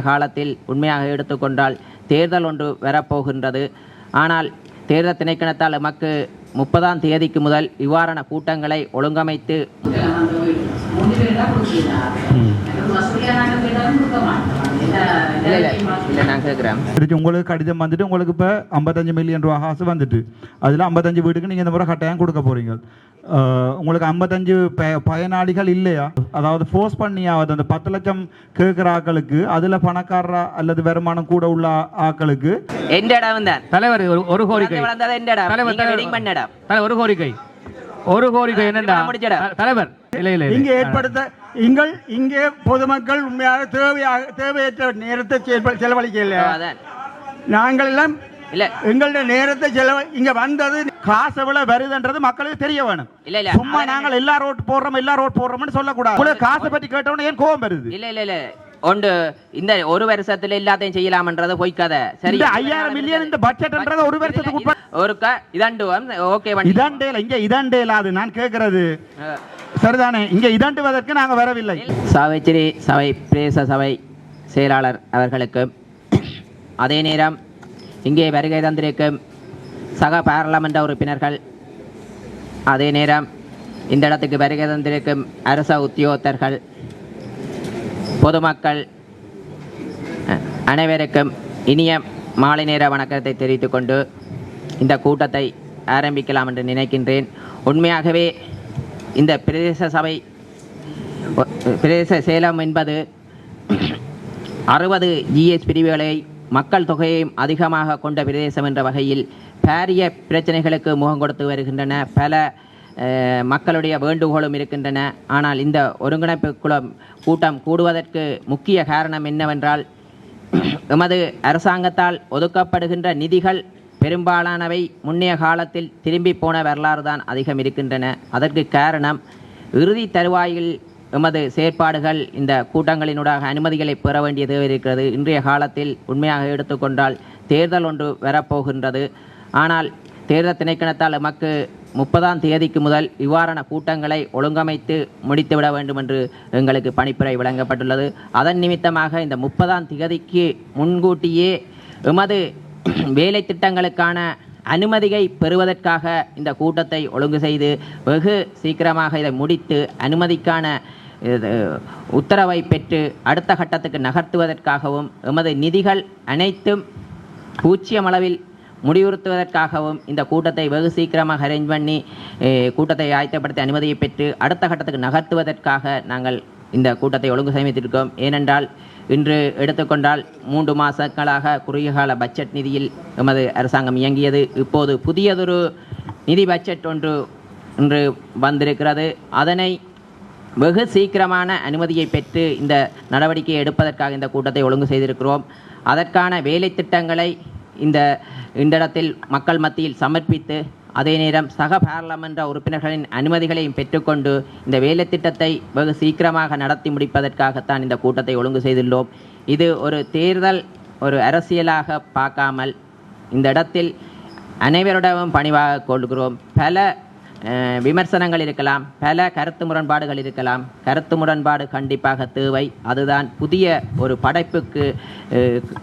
காலத்தில் உண்மையாக எடுத்துக்கொண்டால் தேர்தல் ஒன்று வரப்போகின்றது. ஆனால் தேர்தல் திணைக்கணத்தால் எமக்கு முப்பதாம் தேதிக்கு முதல் இவ்வாறான கூட்டங்களை ஒழுங்கமைத்து திருச்சி உங்களுக்கு கடிதம் வந்துட்டு உங்களுக்கு இப்போ ஐம்பத்தஞ்சு மில்லியன் ரூபா காசு வந்துட்டு. அதில் ஐம்பத்தஞ்சு வீட்டுக்கு நீங்கள் இந்த முறை கட்டாயம் கொடுக்க போகிறீங்க உங்களுக்கு ஐம்பத்தஞ்சு பயனாளிகள் இல்லையா? அதாவது ஃபோர்ஸ் பண்ணியாவது அந்த பத்து லட்சம் கேட்குற ஆக்களுக்கு அதில் பணக்காரரா அல்லது வருமானம் கூட உள்ள ஆக்களுக்கு தலைவர் ஒரு- கோரிக்கை. தலைவர், நீங்க ஒரு கோரிக்கை. ஒரு கோரிக்கை. த- தலைவர். இல்ல இல்ல. இங்கே ஏற்படுத்த இங்கள் இங்கே பொதுமக்கள் உண்மையாக தேவையாக தேவையற்ற நேரத்தை செலவழிக்கல நாங்கள் எல்லாம் இல்ல. எங்களுடைய நேரத்தை செலவு இங்க வந்தது காசு எவ்வளவு வருதுன்றது மக்களுக்கு தெரிய வேணும். இல்ல இல்ல. சும்மா நாங்கள் எல்லா ரோட் போடுறோம் எல்லா ரோட் போடுறோம்னு சொல்லக்கூடாது. காசை பற்றி கேட்டவொடனே ஏன் கோவம் வருது? இல்ல இல்ல இல்ல. ஒன்று இந்த ஒரு வருஷத்துல எல்லாத்தையும் செய்யலாம்ன்றது பொய் கதை. சரி ஐயாயிரம் மில்லியன் இந்த பட்ஜெட்ன்றது ஒரு வருஷத்துக்கு உட்பட ஒரு இதண்டு ஓகே பண்ணி இதண்டேல இங்க இதண்டேல அது நான் கேட்கறது சரிதானே? இங்கே இதண்டுவதற்கு நாங்கள் வரவில்லை. சாவைச்சிரி சபை பிரேச சபை செயலாளர் அவர்களுக்கு அதே நேரம் இங்கே வருகை தந்திருக்கும் சக பாராளுமன்ற உறுப்பினர்கள் அதே நேரம் இந்த இடத்துக்கு வருகை தந்திருக்கும் அரச உத்தியோகத்தர்கள் பொதுமக்கள் அனைவருக்கும் இனிய மாலை நேர வணக்கத்தை தெரிவித்துக்கொண்டு இந்த கூட்டத்தை ஆரம்பிக்கலாம் என்று நினைக்கின்றேன். உண்மையாகவே இந்த பிரதேச சபை பிரதேச சேலம் என்பது அறுபது ஜிஎஸ் பிரிவுகளை மக்கள் தொகையையும் அதிகமாக கொண்ட பிரதேசம் என்ற வகையில் பாரிய பிரச்சனைகளுக்கு முகம் கொடுத்து வருகின்றன. பல மக்களுடைய வேண்டுகோளும் இருக்கின்றன. ஆனால் இந்த ஒருங்கிணைப்பு குளம் கூட்டம் கூடுவதற்கு முக்கிய காரணம் என்னவென்றால் எமது அரசாங்கத்தால் ஒதுக்கப்படுகின்ற நிதிகள் பெரும்பாலானவை முன்னைய காலத்தில் திரும்பி போன வரலாறு தான் அதிகம் இருக்கின்றன. அதற்கு காரணம் இறுதி தருவாயில் எமது செயற்பாடுகள் இந்த கூட்டங்களினூடாக அனுமதிகளை பெற வேண்டிய தேவை இருக்கிறது. இன்றைய காலத்தில் உண்மையாக எடுத்துக்கொண்டால் தேர்தல் ஒன்று வரப்போகின்றது. ஆனால் தேர்தல் திணைக்கணத்தால் எமக்கு முப்பதாம் தேதிக்கு முதல் இவ்வாறான கூட்டங்களை ஒழுங்கமைத்து முடித்துவிட வேண்டும் என்று எங்களுக்கு பணிப்புரை வழங்கப்பட்டுள்ளது. அதன் நிமித்தமாக இந்த முப்பதாம் தேதிக்கு முன்கூட்டியே எமது வேலை திட்டங்களுக்கான அனுமதியை பெறுவதற்காக இந்த கூட்டத்தை ஒழுங்கு செய்து வெகு சீக்கிரமாக இதை முடித்து அனுமதிக்கான இது, உத்தரவை பெற்று அடுத்த கட்டத்துக்கு நகர்த்துவதற்காகவும் எமது நிதிகள் அனைத்தும் பூச்சியம் அளவில் முடிவுறுத்துவதற்காகவும் இந்த கூட்டத்தை வெகு சீக்கிரமாக அரேஞ்ச் பண்ணி கூட்டத்தை ஆயத்தப்படுத்தி அனுமதியை பெற்று அடுத்த கட்டத்துக்கு நகர்த்துவதற்காக நாங்கள் இந்த கூட்டத்தை ஒழுங்கு சமைத்திருக்கோம். ஏனென்றால் இன்று எடுத்துக்கொண்டால் மூன்று மாதங்களாக குறுகிய கால பட்ஜெட் நிதியில் எமது அரசாங்கம் இயங்கியது. இப்போது புதியதொரு நிதி பட்ஜெட் ஒன்று இன்று வந்திருக்கிறது. அதனை வெகு சீக்கிரமான அனுமதியை பெற்று இந்த நடவடிக்கையை எடுப்பதற்காக இந்த கூட்டத்தை ஒழுங்கு செய்திருக்கிறோம். அதற்கான வேலை திட்டங்களை இந்த இந்த இடத்தில் மக்கள் மத்தியில் சமர்ப்பித்து அதே நேரம் சக பாராளுமன்ற உறுப்பினர்களின் அனுமதிகளையும் பெற்றுக்கொண்டு இந்த வேலை திட்டத்தை வெகு சீக்கிரமாக நடத்தி முடிப்பதற்காகத்தான் இந்த கூட்டத்தை ஒழுங்கு செய்துள்ளோம். இது ஒரு தேர்தல் ஒரு அரசியலாக பார்க்காமல் இந்த இடத்தில் அனைவரிடமும் பணிவாக கொள்கிறோம். பல விமர்சனங்கள் இருக்கலாம் பல கருத்து முரண்பாடுகள் இருக்கலாம். கருத்து முரண்பாடு கண்டிப்பாக தேவை. அதுதான் புதிய ஒரு படைப்புக்கு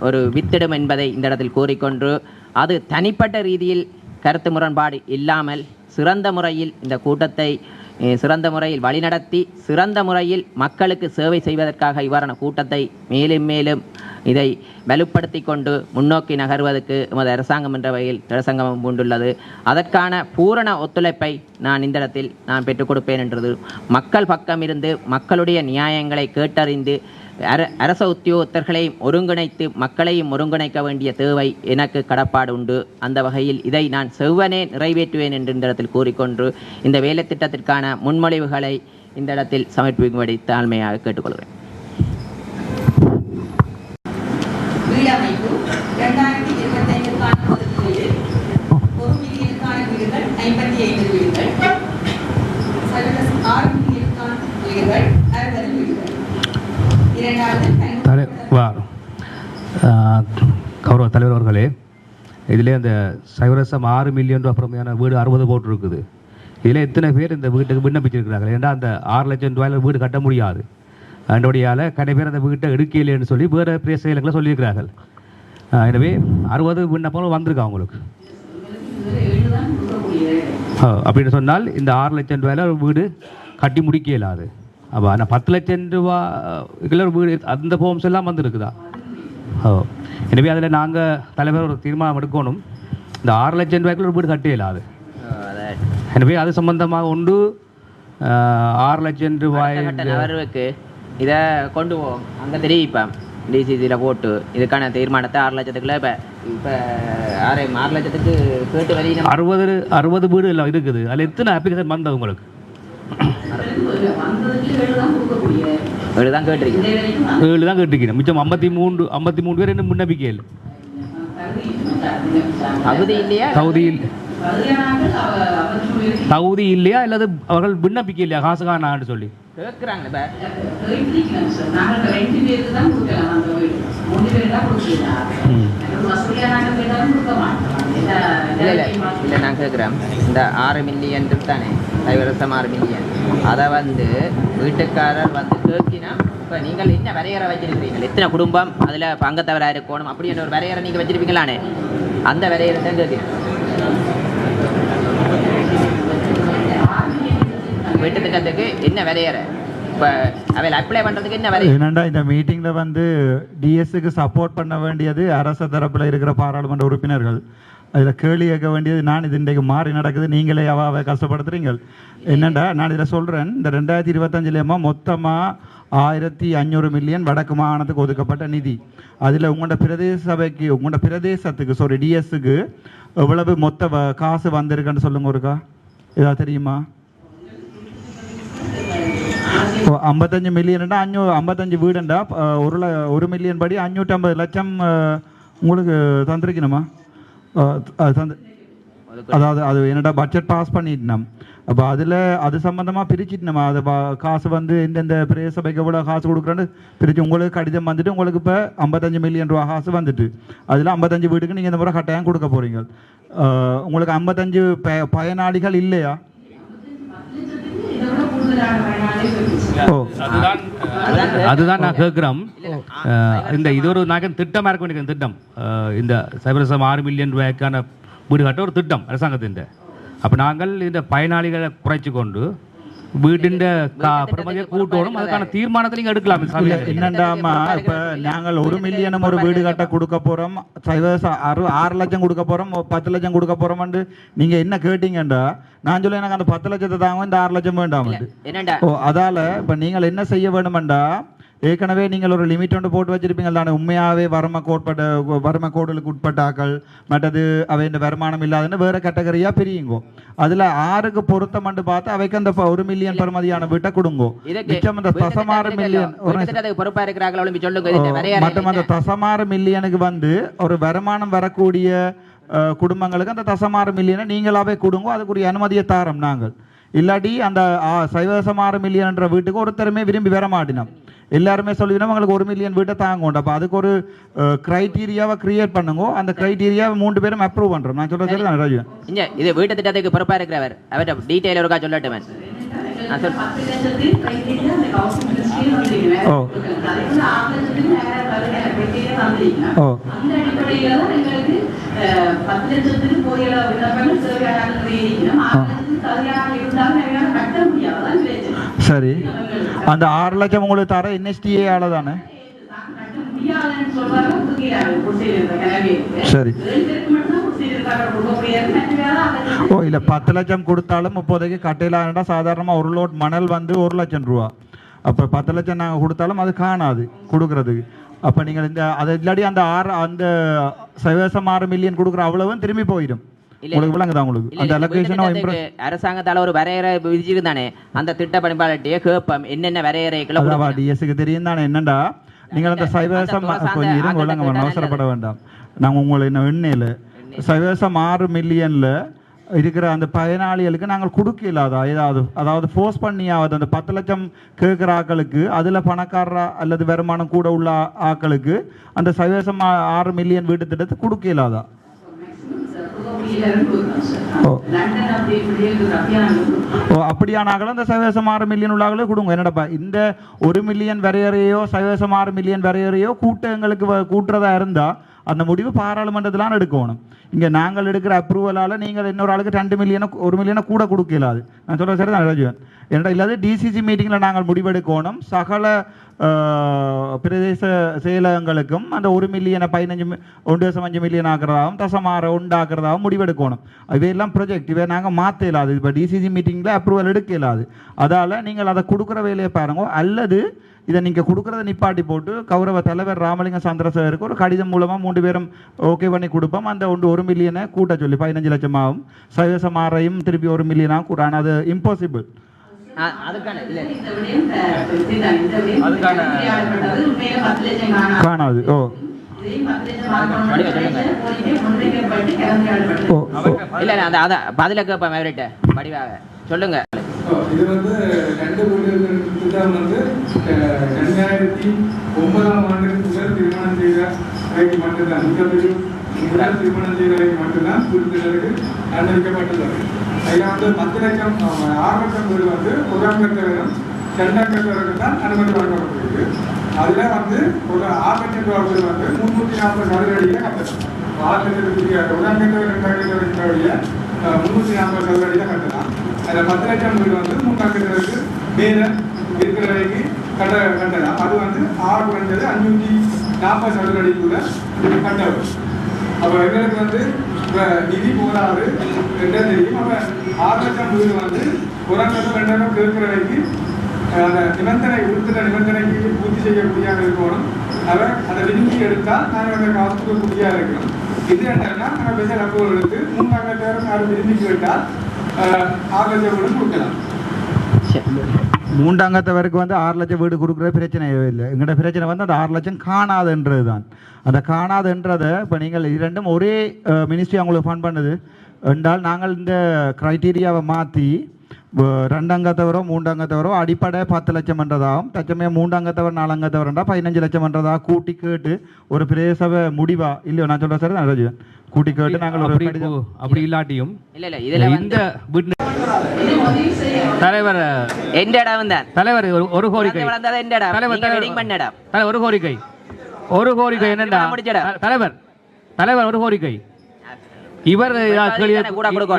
ஒரு வித்திடும் என்பதை இந்த இடத்தில் கூறிக்கொண்டு அது தனிப்பட்ட ரீதியில் கருத்து முரண்பாடு இல்லாமல் சிறந்த முறையில் இந்த கூட்டத்தை சிறந்த முறையில் வழிநடத்தி சிறந்த முறையில் மக்களுக்கு சேவை செய்வதற்காக இவ்வாறான கூட்டத்தை மேலும் மேலும் இதை வலுப்படுத்தி கொண்டு முன்னோக்கி நகர்வதற்கு எமது அரசாங்கம் என்ற வகையில் அரசாங்கம் பூண்டுள்ளது. அதற்கான பூரண ஒத்துழைப்பை நான் இந்த இடத்தில் நான் பெற்றுக் கொடுப்பேன் என்றது. மக்கள் பக்கம் இருந்து மக்களுடைய நியாயங்களை கேட்டறிந்து அர அரச உத்தியோகத்தர்களையும் ஒருங்கிணைத்து மக்களையும் ஒருங்கிணைக்க வேண்டிய தேவை எனக்கு கடப்பாடு உண்டு. அந்த வகையில் இதை நான் செவ்வனே நிறைவேற்றுவேன் என்று இந்த இடத்தில் கூறிக்கொண்டு இந்த வேலை திட்டத்திற்கான முன்மொழிவுகளை இந்த இடத்தில் சமர்ப்பிக்கும்படி தாழ்மையாக கேட்டுக்கொள்கிறேன். கௌரவ தலைவர் அவர்களே இதிலே அந்த சைவரசம் ஆறு மில்லியன் ரூபா பிரமையான வீடு அறுபது போட்டு இருக்குது. இதில் எத்தனை பேர் இந்த வீட்டுக்கு விண்ணப்பிச்சிருக்கிறார்கள்? ஏன்னா அந்த ஆறு லட்சம் ரூபாயில் வீடு கட்ட முடியாது? அதனுடையால் கடை பேர் அந்த வீட்டை எடுக்கலைன்னு சொல்லி வேறு பிரிய பிரேசைகளை சொல்லியிருக்கிறார்கள். எனவே அறுபது விண்ணப்பங்களும் வந்திருக்கு அவங்களுக்கு அப்படின்னு சொன்னால் இந்த ஆறு லட்சம் ரூபாயில் ஒரு வீடு கட்டி முடிக்க இயலாது அப்போ ஆனால் பத்து லட்சம் ரூபா இதில் ஒரு வீடு அந்த ஹோம்ஸ் எல்லாம் வந்துருக்குதா? எனவே அதில் நாங்கள் தலைவர் ஒரு தீர்மானம் எடுக்கணும். இந்த ஆறு லட்சம் ரூபாய்க்குள்ள ஒரு வீடு கட்ட இயலாது எனவே அது சம்பந்தமாக உண்டு ஆறு லட்சம் ரூபாய் நபருக்கு இதை கொண்டு போவோம் அங்கே தெரிவிப்பேன். டிசிசியில் போட்டு இதுக்கான தீர்மானத்தை ஆறு லட்சத்துக்குள்ள இப்போ இப்போ ஆறு ஆறு லட்சத்துக்கு கேட்டு வரையும் அறுபது அறுபது வீடு எல்லாம் இருக்குது. அதில் எத்தனை அப்ளிகேஷன் வந்தது உங்களுக்கு? ஏழு தான் கேட்டிருக்கீங்க. ஏழு தான் கேட்டிருக்கீங்க. மிச்சம் ஐம்பத்தி மூன்று ஐம்பத்தி மூணு பேர் இன்னும் முன்னபிக்கை இல்லை தகுதி இல்லையா? தகுதியில் தகுதி இல்லையா? அல்லது அவர்கள் விண்ணப்பிக்கை இல்லையா? காசு காணான்னு சொல்லி. கேட்குறாங்க இப்போ. இல்லை இல்லை. இல்லை நான் கேட்குறேன் இந்த ஆறு மில்லியன் தானே? கைவரசம் இருப்பீங்க அதை வந்து வீட்டுக்காரர் வந்து கேட்கினா இப்போ நீங்கள் என்ன வரையறை வச்சிருக்கிறீங்க எத்தனை குடும்பம்? அதில் பங்கத்தவராக இருக்கணும்? அப்படின்ற ஒரு வரையறை நீங்கள் வச்சிருப்பீங்களானே? அந்த வரையறை தான் கேட்கிறேன். வீட்டு திட்டத்துக்கு என்ன வரையறை? இப்போ அப்ளை பண்ணுறதுக்கு என்ன என்னண்டா இந்த மீட்டிங்கில் வந்து டிஎஸ்க்கு சப்போர்ட் பண்ண வேண்டியது அரசு தரப்புல இருக்கிற பாராளுமன்ற உறுப்பினர்கள். அதில் கேள்வி கேட்க வேண்டியது நான் இது இன்றைக்கு மாறி நடக்குது. நீங்களே அவாவை கஷ்டப்படுத்துறீங்க என்னண்டா? நான் இதில் சொல்கிறேன் இந்த ரெண்டாயிரத்தி இருபத்தஞ்சிலேயுமா மொத்தமாக ஆயிரத்தி அஞ்சூறு மில்லியன் வடக்கு மாகாணத்துக்கு ஒதுக்கப்பட்ட நிதி. அதில் உங்களோட பிரதேச சபைக்கு உங்களோட பிரதேசத்துக்கு சாரி டிஎஸ்க்கு எவ்வளவு மொத்த காசு வந்திருக்குன்னு சொல்லுங்க ஒருக்கா? ஏதாவது தெரியுமா? ஐம்பத்தஞ்சு மில்லியன்டா அஞ்சூ ஐம்பத்தஞ்சு வீடுண்டா. ஒரு ஒரு மில்லியன் படி அஞ்சூற்றம்பது லட்சம் உங்களுக்கு தந்திருக்கணுமா? அதாவது அது என்னடா பட்ஜெட் பாஸ் பண்ணிட்டோம் அப்போ அதில் அது சம்மந்தமாக பிரிச்சிட்டோமா அது பா- காசு வந்து இந்தந்த பிரதேச சபைக்கு எவ்வளோ காசு கொடுக்குறோன்னு பிரித்து உங்களுக்கு கடிதம் வந்துட்டு உங்களுக்கு இப்போ ஐம்பத்தஞ்சு மில்லியன் ரூபா காசு வந்துட்டு. அதில் ஐம்பத்தஞ்சு வீட்டுக்கு நீங்கள் இந்த முறை கட்டாயம் கொடுக்க போகிறீங்க உங்களுக்கு ஐம்பத்தஞ்சு ப பயனாளிகள் இல்லையா? ஓ. அதுதான் நான் கேட்குறோம். இந்த இது ஒரு நாங்கள் திட்டமாக இருக்க வேண்டிய திட்டம். இந்த சைபரசம் ஆறு மில்லியன் ரூபாய்க்கான வீடு கட்ட ஒரு திட்டம் அரசாங்கத்தின் அப்போ நாங்கள் இந்த பயனாளிகளை குறைச்சு கொண்டு வீட்டின் பிரபஞ்ச கூட்டோடும் அதுக்கான தீர்மானத்தை நீங்கள் எடுக்கலாம். என்னண்டாமா இப்ப நாங்கள் ஒரு மில்லியனும் ஒரு வீடு கட்ட கொடுக்க போறோம். சைவ ஆறு ஆறு லட்சம் கொடுக்க போறோம். பத்து லட்சம் கொடுக்க போறோம்னு நீங்க என்ன கேட்டீங்கண்டா? நான் சொல்ல எனக்கு அந்த பத்து லட்சத்தை தாங்க இந்த ஆறு லட்சம் வேண்டாம் என்னண்டா? ஓ அதால இப்ப நீங்கள் என்ன செய்ய வேணுமெண்டா ஏற்கனவே நீங்கள் ஒரு லிமிட் ஒன்று போட்டு வச்சிருப்பீங்க தானே. உண்மையாவே வறுமை கோட்பட்ட வறுமை கோடுகளுக்கு உட்பட்ட ஆக்கள் மற்றது அவை இந்த வருமானம் இல்லாதன்னு வேற கேட்டகரியா பிரியுங்கோ. அதுல ஆறுக்கு பொருத்தமண்டு பார்த்து அவைக்கு அந்த ஒரு மில்லியன் பெறுமதியான வீட்டை கொடுங்கோ. மிச்சம் இந்த தசமாறு மில்லியன் ஒரு நிமிஷம். வீட்டுக்கு பொறுப்பா இருக்கிறாங்களோ சொல்லுங்க. மற்றும் அந்த தசமாறு மில்லியனுக்கு வந்து ஒரு வருமானம் வரக்கூடிய குடும்பங்களுக்கு அந்த தசமாறு மில்லியனை நீங்களாவே கொடுங்க. அதுக்குரிய அனுமதியை தாரோம் நாங்கள். இல்லாட்டி அந்த சைவசமாறு மில்லியன்ற வீட்டுக்கு ஒருத்தருமே விரும்பி வர மாட்டினோம். எல்லாருமே சொல்லிவினோம் உங்களுக்கு ஒரு மில்லியன் வீட்டை தாங்க அப்போ அதுக்கு ஒரு கிரைட்டீரியாவை கிரியேட் பண்ணுங்க. அந்த கிரைட்டீரியாவை மூன்று பேரும் அப்ரூவ் பண்றோம். நான் சொல்றது சரிதான் ராஜு இங்க இது வீட்டு திட்டத்துக்கு பொறுப்பா இருக்கிறவர் அவர்கிட்ட டீட்டெயில் ஒருக்கா சொல்லட்டும். ஓ. ஓ. அந்த சரி. அந்த ஆறு லட்சம் உங்களுக்கு தர என்எஸ்டிஏ ஆள தானே சரி. ஓ இல்லை பத்து லட்சம் கொடுத்தாலும் இப்போதைக்கு கட்டையிலாண்டா சாதாரணமாக ஒரு லோட் மணல் வந்து ஒரு லட்சம் ரூபா. அப்போ பத்து லட்சம் நாங்கள் கொடுத்தாலும் அது காணாது கொடுக்கறதுக்கு. அப்போ நீங்கள் இந்த அதை இல்லாட்டி அந்த ஆறு அந்த சைவசம் ஆறு மில்லியன் கொடுக்குற அவ்வளவும் திரும்பி போயிடும். உங்களுக்கு விளங்குதா உங்களுக்கு? அந்த திட்டத்துக்கு அரசாங்கத்தால ஒரு வரையறை விதிச்சிருந்தானே. அந்த திட்ட பணிப்பாளர்கிட்டயே கேட்போம். என்னென்ன வரையறைகளை. டிஎஸ்க்கு தெரியும் தானே என்னண்டா? நீங்கள் அந்த சைவசம் கொஞ்சம் இருங்க விளங்க அவசரப்பட வேண்டாம். நாங்கள் உங்களை என்ன எண்ணெயில். சைவசம் ஆறு மில்லியனில் இருக்கிற அந்த பயனாளிகளுக்கு நாங்கள் கொடுக்க இல்லாதா ஏதாவது அதாவது ஃபோர்ஸ் பண்ணியாவது அந்த பத்து லட்சம் கேட்குற ஆக்களுக்கு அதில் பணக்காரரா அல்லது வருமானம் கூட உள்ள ஆக்களுக்கு அந்த சைவசம் ஆ- ஆறு மில்லியன் வீட்டு திட்டத்தை கொடுக்க இல்லாதா எல்லாரும் கொடுக்குறோம் சார் ஓ. ஓ அப்படியானாங்களும் இந்த சைவசம் ஆறு மில்லியன் உள்ளாங்களே கொடுங்க. என்னடப்பா இந்த ஒரு மில்லியன் வரையறையோ சைவசம் ஆறு மில்லியன் வரையறையோ கூட்டங்களுக்கு வ- கூட்டுறதா இருந்தால் அந்த முடிவு பாராளுமன்றத்திலான எடுக்கணும். இங்கே நாங்கள் எடுக்கிற அப்ரூவலால் நீங்கள் இன்னொரு ஆளுக்கு ரெண்டு மில்லியனை ஒரு மில்லியனை கூட கொடுக்கலாது. நான் சொல்ற சரி தான் ராஜீவன் என்னடா இல்லாத டிசிசி மீட்டிங்கில் நாங்கள் முடிவெடுக்கணும். சகல பிரதேச செயலகங்களுக்கும் அந்த ஒரு மில்லியனை பதினஞ்சு மி- ஒன்று தசம் அஞ்சு மில்லியன் ஆக்குறதாகவும் தசமாற உண்டாக்குறதாகவும் முடிவெடுக்கணும். இவையெல்லாம் ப்ரொஜெக்ட் இவை நாங்கள் மாற்ற இயலாது. இப்போ டிசிசி மீட்டிங்கில் அப்ரூவல் எடுக்க இயலாது. அதால் நீங்கள் அதை கொடுக்குற வேலையை பாருங்க. அல்லது இதை நீங்கள் கொடுக்குறத நிப்பாட்டி போட்டு கௌரவ தலைவர் ராமலிங்க சந்திரசேகருக்கு ஒரு கடிதம் மூலமாக மூன்று பேரும் ஓகே பண்ணி கொடுப்போம். அந்த ஒன்று ஒரு மில்லியனை கூட்ட சொல்லி பதினஞ்சு லட்சமாகவும் சைவசமாரையும் திருப்பி ஒரு மில்லியனாகவும் கூட ஆனால் அது இம்பாசிபிள் காணாது. ஓ. இல்லை அந்த அதை பதில கேட்பேன் மேவரிட்ட. வடிவாக சொல்லுங்க. இது வந்து ரெண்டு திட்டம் வந்து ரெண்டாயிரத்தி ஒன்பதாம் ஆண்டுக்கு முதல் திருமணம் செய்த மட்டும்தான். இந்த வீடு முதல் மட்டும்தான் செய்த வரைக்கும் மட்டும்தான் புரிந்துகளுக்கு அனுமதிக்கப்பட்டுள்ளது. அதில் வந்து பத்து லட்சம் ஆறு லட்சம் வீடு வந்து முதலாம் கட்டவரும் இரண்டாம் கட்டவருக்கு தான் அனுமதி வழங்கப்பட்டிருக்கு அதில் வந்து ஒரு ஆறு லட்சம் ரூபாய் வீடு வந்து முன்னூற்றி நாற்பது சதுரடியில் கட்டணும் ஆறு லட்சத்துக்குரிய முதலாம் கட்டவர் இரண்டாம் கட்டவருடைய முன்னூற்றி நாற்பது சதுரடியில் கட்டலாம். அதில் பத்து லட்சம் வீடு வந்து மூன்றாம் கட்டவருக்கு மேலே இருக்கிற வரைக்கும் கட்ட கட்டலாம். அது வந்து ஆறு குறைஞ்சது அஞ்சூற்றி நாற்பது சதுரடிக்குள்ள கட்டவர் அப்போ எங்களுக்கு வந்து இப்போ நிதி போதாது ரெண்டே தெரியும் அப்போ ஆறு லட்சம் வீடு வந்து ஒரு லட்சம் ரெண்டாயிரம் கேட்கிற வரைக்கும் அந்த நிபந்தனை உறுப்பினர் நிபந்தனைக்கு பூர்த்தி செய்யக்கூடியதாக இருக்கணும் அவன் அதை விரும்பி எடுத்தால் நாங்கள் அந்த காசுக்கு கூடியாக இருக்கிறோம். இது என்னன்னா நாங்கள் ஸ்பெஷல் நம்பர்கள் எடுத்து மூணு கட்டாயிரம் யாரும் விரும்பி கேட்டால் ஆறு லட்சம் கூட கொடுக்கலாம். மூன்றாங்கத்தவருக்கு வந்து ஆறு லட்சம் வீடு கொடுக்குற பிரச்சனையே இல்லை. எங்கள்ட பிரச்சனை வந்து அந்த ஆறு லட்சம் காணாதுன்றது தான் அந்த காணாதுன்றதை இப்போ நீங்கள் இரண்டும் ஒரே மினிஸ்ட்ரி அவங்களுக்கு ஃபண்ட் பண்ணுது. என்றால் நாங்கள் இந்த க்ரைட்டீரியாவை மாற்றி ரெண்டங்கத்தவரோ மூண்டங்கத்தவரோ அடிப்படை பத்து லட்சம் என்றதாகவும் தச்சமே மூண்டங்கத்தவர் நாலங்கத்தவர்ன்றா பதினஞ்சு லட்சம் என்றதா கூட்டி கேட்டு ஒரு பிரதேச முடிவா இல்லையோ நான் சொல்கிறேன் சார் நான் ராஜீவன் கூட்டி கேட்டு நாங்கள் ஒரு அப்படி இல்லாட்டியும் இல்லை இல்லை இதில் இந்த தலைவர் எந்த இடம் தான் தலைவர் ஒரு- ஒரு கோரிக்கை தலைவர் தலைவர் ஒரு கோரிக்கை ஒரு கோரிக்கை. த- தலைவர் தலைவர் ஒரு கோரிக்கை இவர்.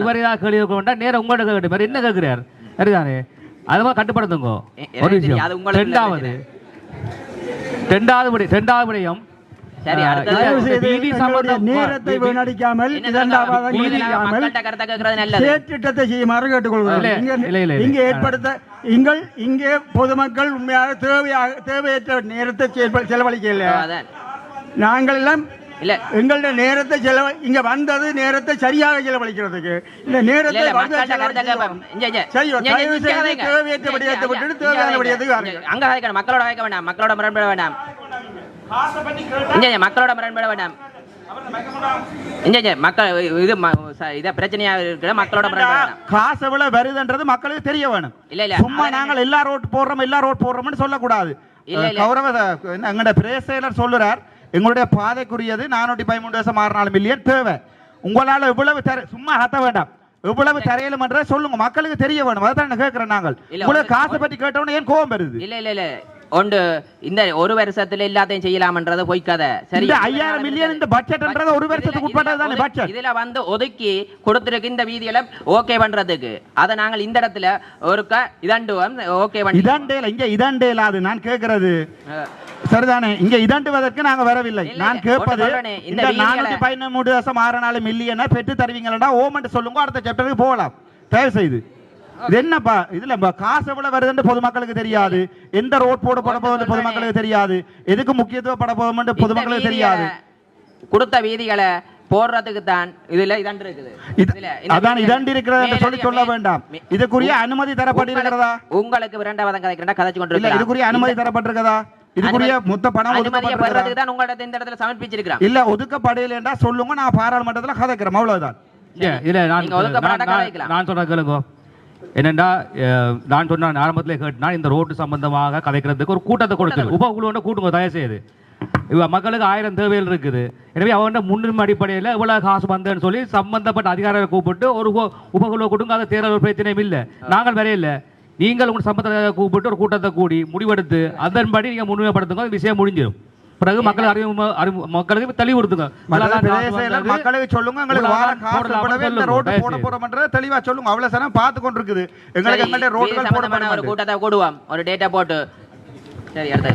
இவர் ஏதாவது கேள்வி கொண்டா நேரம் உங்கள்ட்ட வேற என்ன கேட்கிறார்? சரிதானே? அது மாதிரி கட்டுப்படுத்துங்க ஒரு. விஷயம் ரெண்டாவது. ரெண்டாவது விட ரெண்டாவது விடயம். நேரத்தை வீணடிக்காமல் செய்யுமாறு இங்க. ஏற்படுத்த பொதுமக்கள் உண்மையாக தேவையாக தேவையற்ற நேரத்தை செலவழிக்கல நாங்கள் எல்லாம் இல்ல. எங்களுடைய நேரத்தை செலவ இங்க வந்தது நேரத்தை சரியாக செலவழிக்கிறதுக்கு. இந்த நேரத்தை. அங்க மக்களோட வைக்க வேண்டாம். மக்களோட முரண்பட வேண்டாம். மக்களோட முரண்பட வேண்டாம். மக்கள் இது இத பிரச்சனையா இருக்கிற மக்களோட காசு எவ்வளவு வருதுன்றது மக்களுக்கு தெரிய வேணும். இல்ல, இல்ல. சும்மா நாங்கள் எல்லா ரோட் போடுறோம் எல்லா ரோட் போடுறோம்னு சொல்லக்கூடாது. கௌரவ எங்களுடைய பிரதேச செயலர் சொல்லுறார். எங்களுடைய பாதைக்குரியது நானூற்றி பதிமூன்று வருஷம் ஆறு மில்லியன் தேவை. உங்களால இவ்வளவு தர சும்மா ஹத்த வேண்டாம். இவ்வளவு தரையிலும்ன்றதை சொல்லுங்க. மக்களுக்கு தெரிய வேணும். அதான் கேட்கிறேன் நாங்கள். உங்களுக்கு காசை பத்தி கேட்டோன்னு ஏன் கோபம் வருது? இல்ல இல்ல இல்ல. ஒன்று இந்த ஒரு வருஷத்துல எல்லாத்தையும் செய்யலாம்ன்றது பொய் கதை சரி ஐயாயிரம் மில்லியன் இந்த பட்ஜெட்ன்றது ஒரு வருஷத்துக்கு உட்பட்டது பட்ஜெட் இதுல வந்து ஒதுக்கி கொடுத்திருக்கு இந்த வீதியில ஓகே பண்றதுக்கு. அத நாங்கள் இந்த இடத்துல ஒருக்க இதண்டுவோம் ஓகே பண்ணி இதாண்டேல இங்க இதாண்டேல அது நான் கேட்கிறது. சரிதானே? இங்க இதண்டுவதற்கு நாங்க வரவில்லை. நான். கேட்பது இந்த நானூத்தி பதினொன்று வருஷம் ஆறு நாலு மில்லியனை பெற்று தருவீங்களா ஓமெண்ட் சொல்லுங்க அடுத்த சாப்டருக்கு போகலாம். தயவு செய்து இது என்னப்பா? இதுல காசு எவ்வளவு வருதுன்னு பொதுமக்களுக்கு தெரியாது. எந்த ரோட் போட போட போகுது பொதுமக்களுக்கு தெரியாது. எதுக்கு முக்கியத்துவப்பட போகுதுன்னு பொதுமக்களுக்கு தெரியாது. கொடுத்த வீதிகளை போடுறதுக்கு தான் இதுல இதண்டு இருக்குது. அதான் இதண்டு இருக்கிறது என்று சொல்லி சொல்ல வேண்டாம். இதுக்குரிய அனுமதி தரப்பட்டிருக்கிறதா? உங்களுக்கு- உங்களுக்கு இரண்டாவது கதைக்கிறா கதைச்சு கொண்டு இல்ல இதுக்குரிய அனுமதி தரப்பட்டிருக்கதா இதுக்குரிய மொத்த பணம் பெறதுக்கு தான் உங்களோட இந்த இடத்துல சமர்ப்பிச்சிருக்கிறோம் இல்ல ஒதுக்கப்படையிலண்டா சொல்லுங்க நான் பாராளுமன்றத்துல கதைக்கிறேன் அவ்வளவுதான். இல்ல, நான் நான்- கதைக்கலாம். நான் சொல்ற கேளுங்க. அஹ், நான் சொன்ன ஆரம்பத்தில் கேட்டுனா இந்த ரோட்டு சம்பந்தமாக கதைக்கிறதுக்கு ஒரு கூட்டத்தை கொடுத்து உபகுழு கூட்டுங்க தயவு செய்து. இவ மக்களுக்கு ஆயிரம் தேவைகள் இருக்குது. எனவே அவன் முன்னுரிமை அடிப்படையில் இவ்வளவு காசு வந்தேன்னு சொல்லி சம்பந்தப்பட்ட அதிகாரிகளை கூப்பிட்டு ஒரு உப- உபகுழு கொடுங்க அதை தேர்தல் பிரச்சனையும் இல்லை. நாங்கள் வரையில நீங்கள் உங்கள் சம்பந்தத்தை கூப்பிட்டு ஒரு கூட்டத்தை கூடி முடிவெடுத்து அதன்படி நீங்கள் முன்னுரிமைப்படுத்துங்க விஷயம் முடிஞ்சிடும். பிறகு மக்கள் அறிவு அறிவு மக்களுக்கு செயலர் வந்தது. மக்களுக்கு சொல்லுங்க எங்களுக்கு வார இவ்வளவுதான் காசு போடலாம்னு போடவே இந்த தயவு போட தெளிவா சொல்லுங்க. அவ்வளவு சனம் பார்த்து கொண்டிருக்குது. எங்களுக்கு எங்களுடைய ரோடுகள் போட ஒரு கூட்டத்தை கூடுவோம். ஒரு டேட்டா போட்டு. சரி அடுத்த